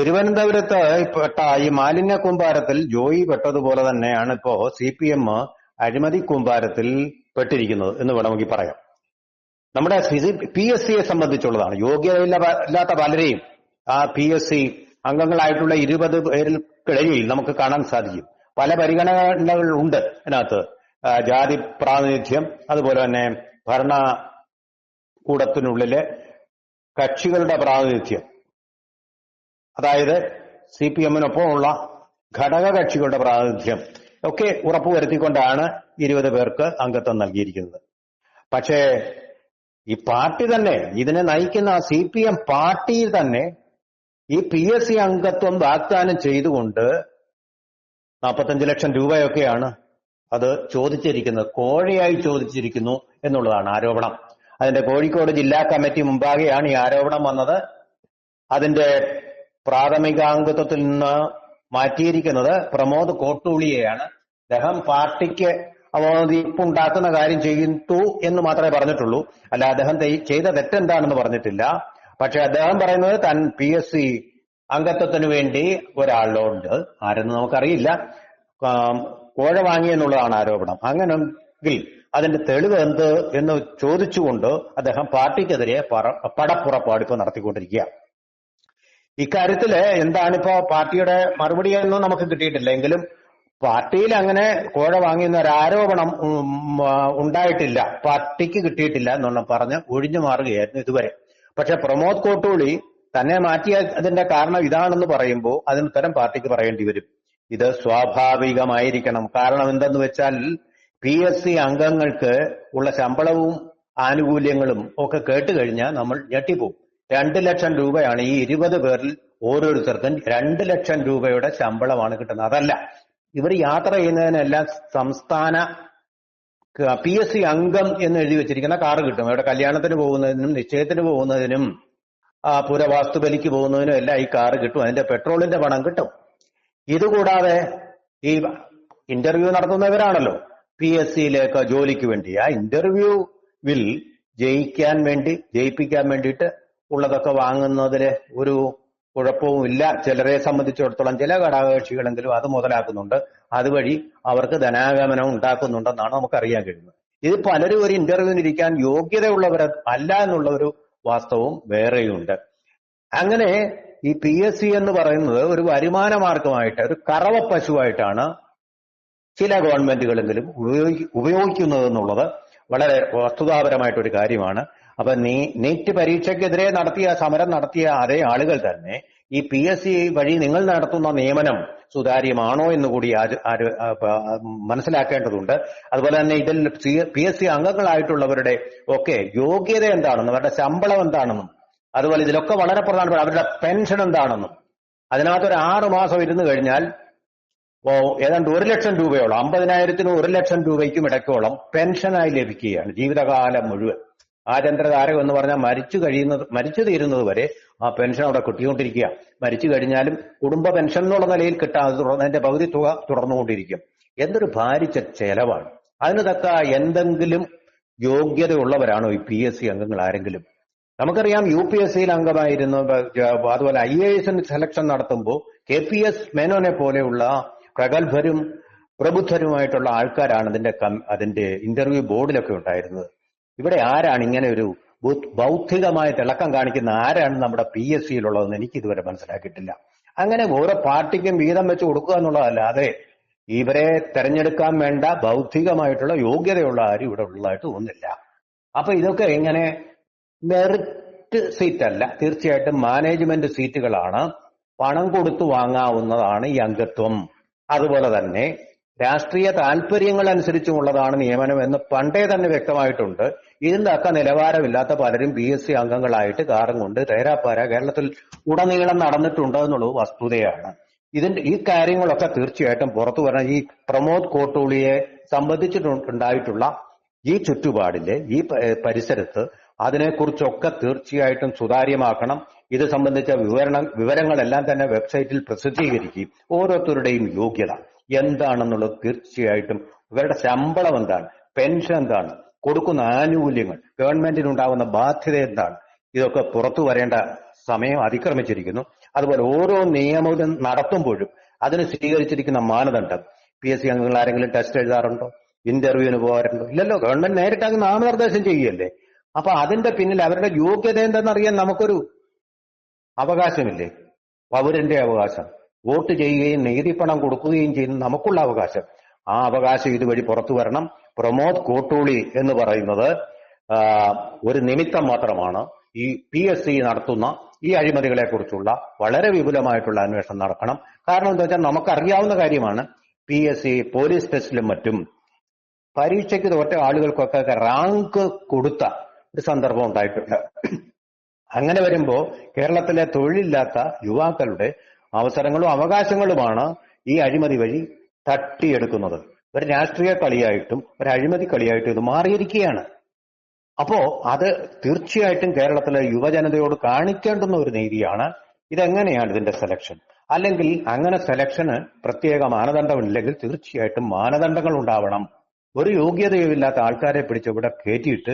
തിരുവനന്തപുരത്ത് പെട്ട ഈ മാലിന്യ കൂമ്പാരത്തിൽ ജോയി പെട്ടതുപോലെ തന്നെയാണ് ഇപ്പോ സി പി എം അഴിമതി കൂമ്പാരത്തിൽ പെട്ടിരിക്കുന്നത് എന്ന് വേണമെങ്കിൽ പറയാം. നമ്മുടെ പി എസ് സിയെ സംബന്ധിച്ചുള്ളതാണ്. യോഗ്യതയില്ല ഇല്ലാത്ത പലരെയും ആ പി എസ് സി അംഗങ്ങളായിട്ടുള്ള ഇരുപത് പേരിൽക്കിടയിൽ നമുക്ക് കാണാൻ സാധിക്കും. പല പരിഗണനകൾ ഉണ്ട് അതിനകത്ത്. ജാതി പ്രാതിനിധ്യം അതുപോലെ തന്നെ ഭരണ കൂടത്തിനുള്ളിലെ കക്ഷികളുടെ പ്രാതിനിധ്യം അതായത് സി പി എമ്മിനൊപ്പമുള്ള ഘടക കക്ഷികളുടെ പ്രാതിനിധ്യം ഒക്കെ ഉറപ്പുവരുത്തിക്കൊണ്ടാണ് ഇരുപത് പേർക്ക് അംഗത്വം നൽകിയിരിക്കുന്നത്. പക്ഷേ ഈ പാർട്ടി തന്നെ ഇതിനെ നയിക്കുന്ന സി പി എം പാർട്ടിയിൽ തന്നെ ഈ പി എസ് സി അംഗത്വം വാഗ്ദാനം ചെയ്തുകൊണ്ട് നാൽപ്പത്തഞ്ച് ലക്ഷം രൂപയൊക്കെയാണ് അത് ചോദിച്ചിരിക്കുന്നത് കോഴയായി ചോദിച്ചിരിക്കുന്നു എന്നുള്ളതാണ് ആരോപണം. അതിന്റെ കോഴിക്കോട് ജില്ലാ കമ്മിറ്റി മുമ്പാകെയാണ് ഈ ആരോപണം വന്നത്. അതിന്റെ പ്രാഥമികാംഗത്വത്തിൽ നിന്ന് മാറ്റിയിരിക്കുന്നത് പ്രമോദ് കോട്ടൂളിയെയാണ്. അദ്ദേഹം പാർട്ടിക്ക് അവമതിപ്പുണ്ടാക്കുന്ന കാര്യം ചെയ്തു എന്ന് മാത്രമേ പറഞ്ഞിട്ടുള്ളൂ. അല്ല അദ്ദേഹം ചെയ്ത തെറ്റെന്താണെന്ന് പറഞ്ഞിട്ടില്ല. പക്ഷെ അദ്ദേഹം പറയുന്നത് തൻ പി എസ് സി അംഗത്വത്തിന് വേണ്ടി ഒരാളുണ്ട് ആരെന്ന് നമുക്കറിയില്ല. കോഴ വാങ്ങി എന്നുള്ളതാണ് ആരോപണം. അങ്ങനെങ്കിൽ അതിന്റെ തെളിവ് എന്ത് എന്ന് ചോദിച്ചുകൊണ്ട് അദ്ദേഹം പാർട്ടിക്കെതിരെ പടപ്പുറപ്പാടിപ്പ് നടത്തിക്കൊണ്ടിരിക്കുകയാണ്. ഇക്കാര്യത്തിൽ എന്താണിപ്പോ പാർട്ടിയുടെ മറുപടി ഒന്നും നമുക്ക് കിട്ടിയിട്ടില്ല. എങ്കിലും പാർട്ടിയിൽ അങ്ങനെ കോഴ വാങ്ങിയെന്ന ഒരു ആരോപണം ഉണ്ടായിട്ടില്ല. പാർട്ടിക്ക് കിട്ടിയിട്ടില്ല എന്നുള്ള പറഞ്ഞ് ഒഴിഞ്ഞു മാറുകയായിരുന്നു ഇതുവരെ. പക്ഷെ പ്രമോദ് കോട്ടൂളി തന്നെ മാറ്റിയ അതിന്റെ കാരണം ഇതാണെന്ന് പറയുമ്പോൾ അതിന് ഉത്തരം പാർട്ടിക്ക് പറയേണ്ടി വരും. ഇത് സ്വാഭാവികമായിരിക്കണം. കാരണം എന്തെന്ന് വെച്ചാൽ പി എസ് സി അംഗങ്ങൾക്ക് ഉള്ള ശമ്പളവും ആനുകൂല്യങ്ങളും ഒക്കെ കേട്ട് കഴിഞ്ഞാൽ നമ്മൾ ഞെട്ടിപ്പോവും. രണ്ട് ലക്ഷം രൂപയാണ് ഈ ഇരുപത് പേരിൽ ഓരോരുത്തർക്കും രണ്ട് ലക്ഷം രൂപയുടെ ശമ്പളമാണ് കിട്ടുന്നത്. അതല്ല ഇവർ യാത്ര ചെയ്യുന്നതിനെല്ലാം സംസ്ഥാന പി എസ് സി അംഗം എന്ന് എഴുതി വെച്ചിരിക്കുന്ന കാറ് കിട്ടും. ഇവിടെ കല്യാണത്തിന് പോകുന്നതിനും നിശ്ചയത്തിന് പോകുന്നതിനും ആ പുരവാസ്തു ബലിക്ക് പോകുന്നതിനും എല്ലാം ഈ കാറ് കിട്ടും. അതിന്റെ പെട്രോളിന്റെ പണം കിട്ടും. ഇതുകൂടാതെ ഈ ഇന്റർവ്യൂ നടത്തുന്നവരാണല്ലോ പി എസ് സിയിലേക്ക് ജോലിക്ക് വേണ്ടി. ആ ഇന്റർവ്യൂവിൽ ജയിക്കാൻ വേണ്ടി ജയിപ്പിക്കാൻ വേണ്ടിയിട്ട് ഉള്ളതൊക്കെ വാങ്ങുന്നതിൽ ഒരു കുഴപ്പവും ഇല്ല. ചിലരെ സംബന്ധിച്ചിടത്തോളം ചില ഘടകകക്ഷികളെങ്കിലും അത് മുതലാക്കുന്നുണ്ട്. അതുവഴി അവർക്ക് ധനാഗമനം ഉണ്ടാക്കുന്നുണ്ടെന്നാണ് നമുക്കറിയാൻ കഴിയുന്നത്. ഇത് പലരും ഒരു ഇന്റർവ്യൂവിന് ഇരിക്കാൻ യോഗ്യതയുള്ളവർ അല്ല എന്നുള്ള ഒരു വാസ്തവവും വേറെയുണ്ട്. അങ്ങനെ ഈ പി എസ് സി എന്ന് പറയുന്നത് ഒരു വരുമാന മാർഗമായിട്ട് ഒരു കറവ പശുവായിട്ടാണ് ചില ഗവൺമെന്റുകളെങ്കിലും ഉപയോഗി ഉപയോഗിക്കുന്നത് എന്നുള്ളത് വളരെ വസ്തുതാപരമായിട്ടൊരു കാര്യമാണ്. അപ്പൊ നീ നീറ്റ് പരീക്ഷയ്ക്കെതിരെ നടത്തിയ സമരം നടത്തിയ അതേ ആളുകൾ തന്നെ ഈ പി എസ് സി വഴി നിങ്ങൾ നടത്തുന്ന നിയമനം സുതാര്യമാണോ എന്ന് കൂടി മനസ്സിലാക്കേണ്ടതുണ്ട്. അതുപോലെ തന്നെ ഇതിൽ പി എസ് സി അംഗങ്ങളായിട്ടുള്ളവരുടെ ഒക്കെ യോഗ്യത എന്താണെന്നും അവരുടെ ശമ്പളം എന്താണെന്നും അതുപോലെ ഇതിലൊക്കെ വളരെ പ്രധാനപ്പെട്ട അവരുടെ പെൻഷൻ എന്താണെന്നും. അതിനകത്ത് ഒരു ആറു മാസം ഇരുന്ന് കഴിഞ്ഞാൽ ഏതാണ്ട് ഒരു ലക്ഷം രൂപയോളം അമ്പതിനായിരത്തിനും ഒരു ലക്ഷം രൂപയ്ക്കും ഇടയ്ക്കോളം പെൻഷനായി ലഭിക്കുകയാണ് ജീവിതകാലം മുഴുവൻ. ആചന്ദ്രതാരകം എന്ന് പറഞ്ഞാൽ മരിച്ചു കഴിയുന്നത് മരിച്ചു തീരുന്നത് വരെ ആ പെൻഷൻ അവിടെ കിട്ടിക്കൊണ്ടിരിക്കുക. മരിച്ചു കഴിഞ്ഞാലും കുടുംബ പെൻഷൻ എന്നുള്ള നിലയിൽ കിട്ടാതെ അതിന്റെ പകുതി തുക തുടർന്നുകൊണ്ടിരിക്കും എന്തൊരു ഭാരിച്ച ചെലവാണ്. അതിന് തക്ക എന്തെങ്കിലും യോഗ്യതയുള്ളവരാണോ ഈ പി എസ് സി അംഗങ്ങൾ ആരെങ്കിലും? നമുക്കറിയാം യു പി എസ് സിയിൽ അംഗമായിരുന്നു അതുപോലെ ഐ എ എസിന് സെലക്ഷൻ നടത്തുമ്പോൾ കെ പി എസ് മേനോനെ പോലെയുള്ള പ്രഗത്ഭരും പ്രബുദ്ധരുമായിട്ടുള്ള ആൾക്കാരാണ് അതിന്റെ അതിന്റെ ഇന്റർവ്യൂ ബോർഡിലൊക്കെ ഉണ്ടായിരുന്നത്. ഇവിടെ ആരാണ് ഇങ്ങനെ ഒരു ബൗദ്ധികമായ തിളക്കം കാണിക്കുന്ന ആരാണ് നമ്മുടെ പി എസ് സിയിലുള്ളതെന്ന് എനിക്ക് ഇതുവരെ മനസ്സിലാക്കിയിട്ടില്ല. അങ്ങനെ ഓരോ പാർട്ടിക്കും വീതം വെച്ച് കൊടുക്കുക എന്നുള്ളതല്ലാതെ ഇവരെ തെരഞ്ഞെടുക്കാൻ വേണ്ട ബൗദ്ധികമായിട്ടുള്ള യോഗ്യതയുള്ള ആരും ഇവിടെ ഉള്ളതായിട്ട് തോന്നുന്നില്ല. അപ്പൊ ഇതൊക്കെ ഇങ്ങനെ മെറിറ്റ് അല്ല തീർച്ചയായിട്ടും മാനേജ്മെന്റ് സീറ്റുകളാണ് പണം കൊടുത്തു വാങ്ങാവുന്നതാണ് ഈ അംഗത്വം. അതുപോലെ തന്നെ രാഷ്ട്രീയ താല്പര്യങ്ങൾ അനുസരിച്ചുമുള്ളതാണ് നിയമനം എന്ന് പണ്ടേ തന്നെ വ്യക്തമായിട്ടുണ്ട്. ഇതിന്റെ അക്ക നിലവാരമില്ലാത്ത പലരും പി എസ് സി അംഗങ്ങളായിട്ട് കാറും കൊണ്ട് തേരാപ്പാര കേരളത്തിൽ ഉടനീളം നടന്നിട്ടുണ്ട് എന്നുള്ളത് വസ്തുതയാണ്. ഇതിന്റെ ഈ കാര്യങ്ങളൊക്കെ തീർച്ചയായിട്ടും പുറത്തു വരണം. ഈ പ്രമോദ് കോട്ടൂളിയെ സംബന്ധിച്ചിട്ടുണ്ടായിട്ടുള്ള ഈ ചുറ്റുപാടിൽ ഈ പരിസരത്ത് അതിനെക്കുറിച്ചൊക്കെ തീർച്ചയായിട്ടും സുതാര്യമാക്കണം. ഇത് സംബന്ധിച്ച വിവരണം വിവരങ്ങളെല്ലാം തന്നെ വെബ്സൈറ്റിൽ പ്രസിദ്ധീകരിക്കുകയും ഓരോരുത്തരുടെയും യോഗ്യത. എന്താണെന്നുള്ളത് തീർച്ചയായിട്ടും ഇവരുടെ ശമ്പളം എന്താണ്? പെൻഷൻ എന്താണ്? കൊടുക്കുന്ന ആനുകൂല്യങ്ങൾ ഗവൺമെന്റിന് ഗവൺമെന്റിനുണ്ടാകുന്ന ബാധ്യത എന്താണ്? ഇതൊക്കെ പുറത്തു വരേണ്ട സമയം അതിക്രമിച്ചിരിക്കുന്നു. അതുപോലെ ഓരോ നിയമവും നടത്തുമ്പോഴും അതിന് സ്വീകരിച്ചിരിക്കുന്ന മാനദണ്ഡം. പി എസ് സി അംഗങ്ങൾ ആരെങ്കിലും ടെസ്റ്റ് എഴുതാറുണ്ടോ? ഇന്റർവ്യൂവിന് പോകാറുണ്ടോ? ഇല്ലല്ലോ ഗവൺമെന്റ് നേരിട്ട് അങ്ങ് നാമനിർദ്ദേശം ചെയ്യുകയല്ലേ? അപ്പൊ അതിന്റെ പിന്നിൽ അവരുടെ യോഗ്യത എന്തെന്നറിയാൻ നമുക്കൊരു അവകാശമില്ലേ? പൗരന്റെ അവകാശം. വോട്ട് ചെയ്യുകയും നീതിപ്പണം കൊടുക്കുകയും ചെയ്യുന്ന നമുക്കുള്ള അവകാശം. ആ അവകാശം ഇതുവഴി പുറത്തു വരണം. പ്രമോദ് കോട്ടൂളി എന്ന് പറയുന്നത് ഒരു നിമിത്തം മാത്രമാണ് ഈ പി എസ് സി നടത്തുന്ന ഈ അഴിമതികളെ കുറിച്ചുള്ള വളരെ വിപുലമായിട്ടുള്ള അന്വേഷണം നടക്കണം. കാരണം എന്താ വെച്ചാൽ നമുക്കറിയാവുന്ന കാര്യമാണ് പി എസ് സി പോലീസ് ടെസ്റ്റിലും മറ്റും പരീക്ഷയ്ക്ക് തോറ്റ ആളുകൾക്കൊക്കെ റാങ്ക് കൊടുത്ത ഒരു സന്ദർഭം ഉണ്ടായിട്ടുണ്ട്. അങ്ങനെ വരുമ്പോൾ കേരളത്തിലെ തൊഴിലില്ലാത്ത യുവാക്കളുടെ അവസരങ്ങളും അവകാശങ്ങളുമാണ് ഈ അഴിമതി വഴി തട്ടിയെടുക്കുന്നത്. ഒരു രാഷ്ട്രീയ കളിയായിട്ടും ഒരു അഴിമതി കളിയായിട്ടും ഇത് മാറിയിരിക്കുകയാണ്. അപ്പോ അത് തീർച്ചയായിട്ടും കേരളത്തിലെ യുവജനതയോട് കാണിക്കേണ്ടുന്ന ഒരു നീതിയാണ് ഇതെങ്ങനെയാണ് ഇതിന്റെ സെലക്ഷൻ അല്ലെങ്കിൽ അങ്ങനെ സെലക്ഷന് പ്രത്യേക മാനദണ്ഡമില്ലെങ്കിൽ തീർച്ചയായിട്ടും മാനദണ്ഡങ്ങൾ ഉണ്ടാവണം. ഒരു യോഗ്യതയുമില്ലാത്ത ആൾക്കാരെ പിടിച്ച് ഇവിടെ കയറ്റിയിട്ട്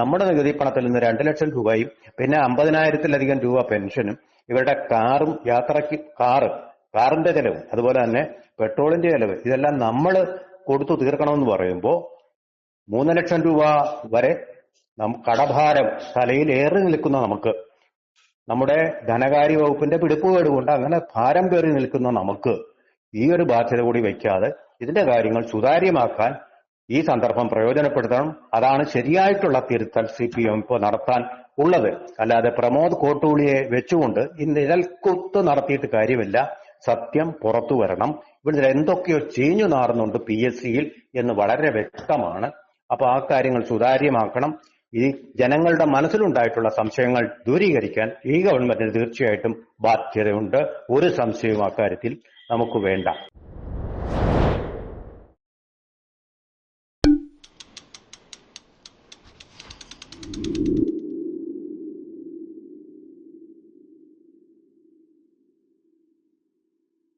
നമ്മുടെ നികുതി പണത്തിൽ നിന്ന് രണ്ട് ലക്ഷം രൂപയും പിന്നെ അമ്പതിനായിരത്തിലധികം രൂപ പെൻഷനും ഇവരുടെ കാറും യാത്രയ്ക്ക് കാറ് കാറിന്റെ ചെലവ് അതുപോലെ തന്നെ പെട്രോളിന്റെ ചെലവ് ഇതെല്ലാം നമ്മൾ കൊടുത്തു തീർക്കണമെന്ന് പറയുമ്പോൾ മൂന്ന് ലക്ഷം രൂപ വരെ കടഭാരം തലയിൽ ഏറി നിൽക്കുന്ന നമുക്ക് നമ്മുടെ ധനകാര്യ വകുപ്പിന്റെ പിടിപ്പുകേട് കൊണ്ട് അങ്ങനെ ഭാരം കയറി നിൽക്കുന്ന നമുക്ക് ഈ ഒരു ബാധ്യത കൂടി വയ്ക്കാതെ ഇതിന്റെ കാര്യങ്ങൾ സുതാര്യമാക്കാൻ ഈ സന്ദർഭം പ്രയോജനപ്പെടുത്തണം. അതാണ് ശരിയായിട്ടുള്ള തിരുത്തൽ സി പി എം ഇപ്പോൾ നടത്താൻ ഉള്ളത്. അല്ലാതെ പ്രമോദ് കോട്ടൂളിയെ വെച്ചുകൊണ്ട് ഈ നിഴൽക്കുത്ത് നടത്തിയിട്ട് കാര്യമില്ല. സത്യം പുറത്തു വരണം. ഇവിടെ എന്തൊക്കെയോ ചീഞ്ഞു നാറുന്നുണ്ട് പി എസ് സിയിൽ എന്ന് വളരെ വ്യക്തമാണ്. അപ്പൊ ആ കാര്യങ്ങൾ സുതാര്യമാക്കണം. ഈ ജനങ്ങളുടെ മനസ്സിലുണ്ടായിട്ടുള്ള സംശയങ്ങൾ ദൂരീകരിക്കാൻ ഈ ഗവൺമെന്റിന് തീർച്ചയായിട്ടും ബാധ്യതയുണ്ട്. ഒരു സംശയവും അക്കാര്യത്തിൽ നമുക്ക് വേണ്ട.